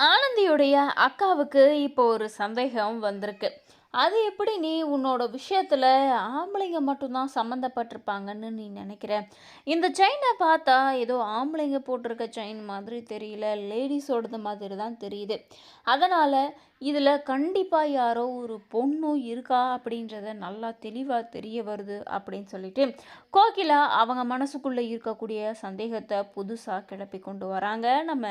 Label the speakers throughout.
Speaker 1: ஆனந்தியுடைய அக்காவுக்கு இப்போ ஒரு சந்தேகம் வந்திருக்கு. அது எப்படி நீ உன்னோட விஷயத்தில் ஆம்பளைங்க மட்டும் தான் சம்மந்தப்பட்டிருப்பாங்கன்னு நீ நினைக்கிற இந்த செயினை பார்த்தா ஏதோ ஆம்பளைங்க போட்டிருக்க செயின் மாதிரி தெரியல. லேடிஸோடது மாதிரி தான் தெரியுது. அதனால் இதில் கண்டிப்பாக யாரோ ஒரு பொண்ணும் இருக்கா அப்படின்றத நல்லா தெளிவாக தெரிய வருது அப்படின்னு சொல்லிட்டு, கோகிலா அவங்க மனசுக்குள்ளே இருக்கக்கூடிய சந்தேகத்தை புதுசாக கிளப்பி கொண்டு வராங்க நம்ம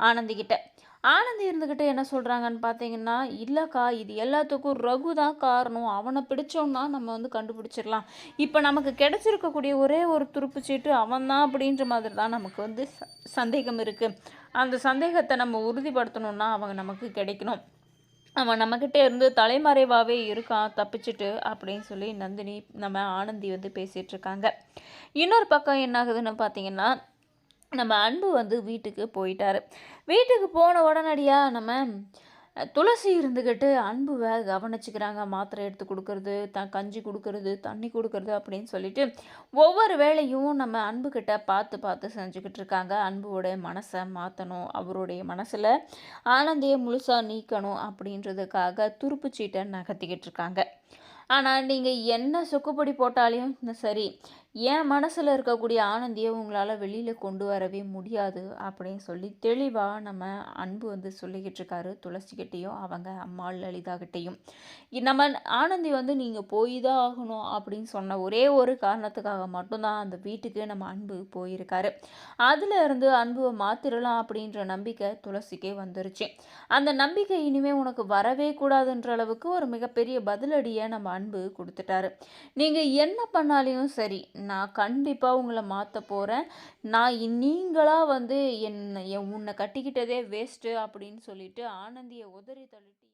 Speaker 1: ஆனந்திக்கிட்ட ஆனந்தி இருந்துக்கிட்டு என்ன சொல்கிறாங்கன்னு பார்த்தீங்கன்னா, இல்லைக்கா இது எல்லாத்துக்கும் ரகு தான் காரணம். அவனை பிடிச்சோம்னா நம்ம வந்து கண்டுபிடிச்சிடலாம். இப்போ நமக்கு கிடைச்சிருக்கக்கூடிய ஒரே ஒரு துருப்பு சீட்டு அவன் தான் அப்படின்ற மாதிரி தான் நமக்கு வந்து ச சந்தேகம் இருக்குது அந்த சந்தேகத்தை நம்ம உறுதிப்படுத்தணும்னா அவங்க நமக்கு கிடைக்கணும். அவன் நம்மக்கிட்டே இருந்து தலைமறைவாகவே இருக்கான் தப்பிச்சுட்டு" அப்படின்னு சொல்லி நந்தினி நம்ம ஆனந்தி வந்து பேசிகிட்ருக்காங்க இன்னொரு பக்கம் என்னாகுதுன்னு பார்த்தீங்கன்னா, நம்ம அன்பு வந்து வீட்டுக்கு போயிட்டாரு. வீட்டுக்கு போன உடனடியாக நம்ம துளசி இருந்துக்கிட்டு அன்புவை கவனிச்சுக்கிறாங்க. மாத்திரை எடுத்து கொடுக்கறது த கஞ்சி கொடுக்கறது தண்ணி கொடுக்கறது அப்படின்னு சொல்லிட்டு, ஒவ்வொரு வேலையும் நம்ம அன்புக்கிட்ட பார்த்து பார்த்து செஞ்சுக்கிட்டு இருக்காங்க. அன்புவோடைய மனசை மாற்றணும் அவருடைய மனசில் ஆனந்தையை முழுசாக நீக்கணும் அப்படின்றதுக்காக துருப்பு சீட்டை நகர்த்திக்கிட்டு இருக்காங்க. ஆனால் நீங்கள் என்ன சொக்குப்பொடி போட்டாலும் சரி, என் மனசில் இருக்கக்கூடிய ஆனந்தியை உங்களால் வெளியில் கொண்டு வரவே முடியாது அப்படின்னு சொல்லி தெளிவாக நம்ம அன்பு வந்து சொல்லிக்கிட்டு இருக்காரு. துளசிக்கிட்டேயும் அவங்க அம்மா லலிதாகிட்டேயும் நம்ம ஆனந்தி வந்து நீங்கள் போய் தான் ஆகணும் அப்படின்னு சொன்ன ஒரே ஒரு காரணத்துக்காக மட்டும்தான் அந்த வீட்டுக்கு நம்ம அன்பு போயிருக்காரு. அதில் இருந்து அன்புவ மாத்திரலாம் அப்படின்ற நம்பிக்கை துளசிக்கே வந்துருச்சு. அந்த நம்பிக்கை இனிமேல் உனக்கு வரவே கூடாதுன்ற அளவுக்கு ஒரு மிகப்பெரிய பதிலடியை நம்ம அன்பு கொடுத்துட்டாரு நீங்கள் என்ன பண்ணாலையும் சரி, நான் கண்டிப்பாக உங்களை மாற்ற போகிறேன் நான் நீங்களாக வந்து என் உன்னை கட்டிக்கிட்டதே வேஸ்ட்டு அப்படின்னு சொல்லிட்டு ஆனந்தியை உதறி தள்ளிட்டு